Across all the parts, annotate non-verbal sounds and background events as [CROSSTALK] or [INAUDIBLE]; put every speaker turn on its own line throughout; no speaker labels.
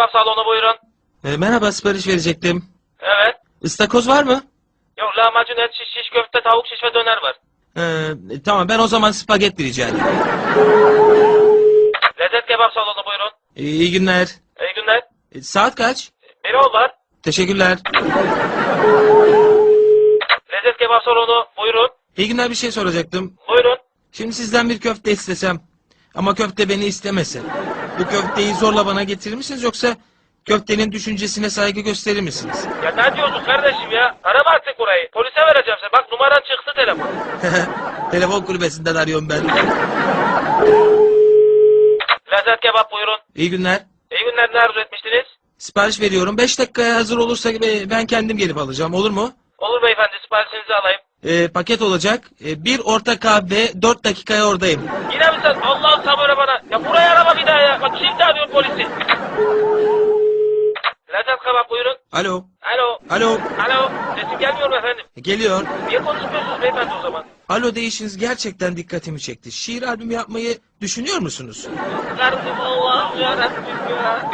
kebap salonu buyurun.
E, merhaba sipariş verecektim.
Evet.
Istakoz var mı?
Yok lahmacun et şiş şiş köfte tavuk şiş ve döner var.
E, tamam ben o zaman spagetti rica edeyim.
Lezzet kebap salonu buyurun.
E, iyi günler.
İyi günler.
E, saat kaç?
Bir ol var.
Teşekkürler.
Lezzet kebap salonu buyurun.
İyi günler bir şey soracaktım.
Buyurun.
Şimdi sizden bir köfte istesem ama köfte beni istemesin. Bu köfteyi zorla bana getirir misiniz yoksa köftenin düşüncesine saygı gösterir misiniz?
Ya ne diyorsun kardeşim ya? Arama artık burayı. Polise vereceğim seni. Bak numaran çıktı telefon. [LAUGHS]
Telefon kulübesinden arıyorum ben.
Lezzet kebap buyurun.
İyi günler.
İyi günler ne arzu etmiştiniz?
Sipariş veriyorum. 5 dakikaya hazır olursa e, ben kendim gelip alacağım. Olur mu?
Olur beyefendi siparişinizi alayım.
E, paket olacak. E, bir orta kahve 4 dakikaya oradayım.
Yine mi sen? Allah'ım sabır bana. Ya buraya arama bir daha ya. Bak şimdi arıyorum polisi. Lezzet kebap buyurun.
Alo.
Alo.
Alo.
Alo. Sesim gelmiyor mu efendim?
Geliyor.
Niye konuşmuyorsunuz beyefendi o zaman?
Alo değişiniz gerçekten dikkatimi çekti. Şiir albümü yapmayı düşünüyor musunuz?
Kardeşim Allah'ım yarabbim ya.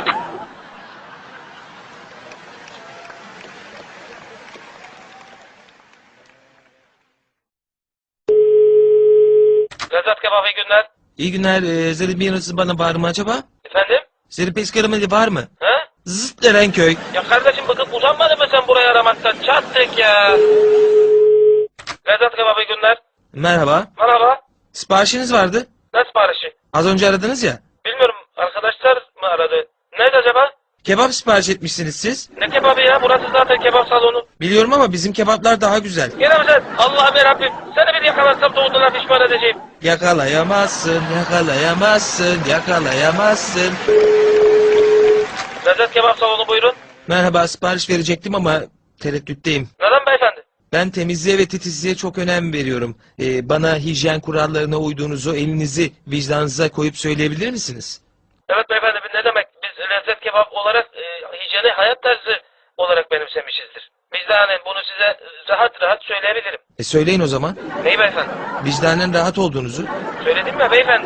Lezzet kebap iyi günler.
İyi günler. E, Zeribiyarısı bana var mı acaba?
Efendim?
Zeripes karameli var mı?
He?
Zıt Erenköy.
Ya kardeşim bıkıp utanmadın mı sen burayı aramaktan? Çattık ya. Lezzet kebap iyi günler.
Merhaba.
Merhaba.
Siparişiniz vardı.
Ne siparişi?
Az önce aradınız ya.
Bilmiyorum arkadaşlar mı aradı? Neydi acaba?
Kebap sipariş etmişsiniz siz.
Ne kebabı ya? Burası zaten kebap salonu.
Biliyorum ama bizim kebaplar daha güzel.
Gene mi sen? Allah'ım yarabbim. Seni bir yakalarsam doğduğuna pişman edeceğim.
Yakalayamazsın, yakalayamazsın, yakalayamazsın.
Lezzet kebap salonu buyurun.
Merhaba sipariş verecektim ama tereddütteyim.
Neden beyefendi?
Ben temizliğe ve titizliğe çok önem veriyorum. Ee, bana hijyen kurallarına uyduğunuzu elinizi vicdanınıza koyup söyleyebilir misiniz?
Evet beyefendi ne demek? Biz lezzet kebap olarak e, hijyeni hayat tarzı olarak benimsemişizdir. Vicdanen bunu size rahat rahat söyleyebilirim.
E söyleyin o zaman.
Neyi beyefendi?
Vicdanen rahat olduğunuzu.
Söyledim ya beyefendi.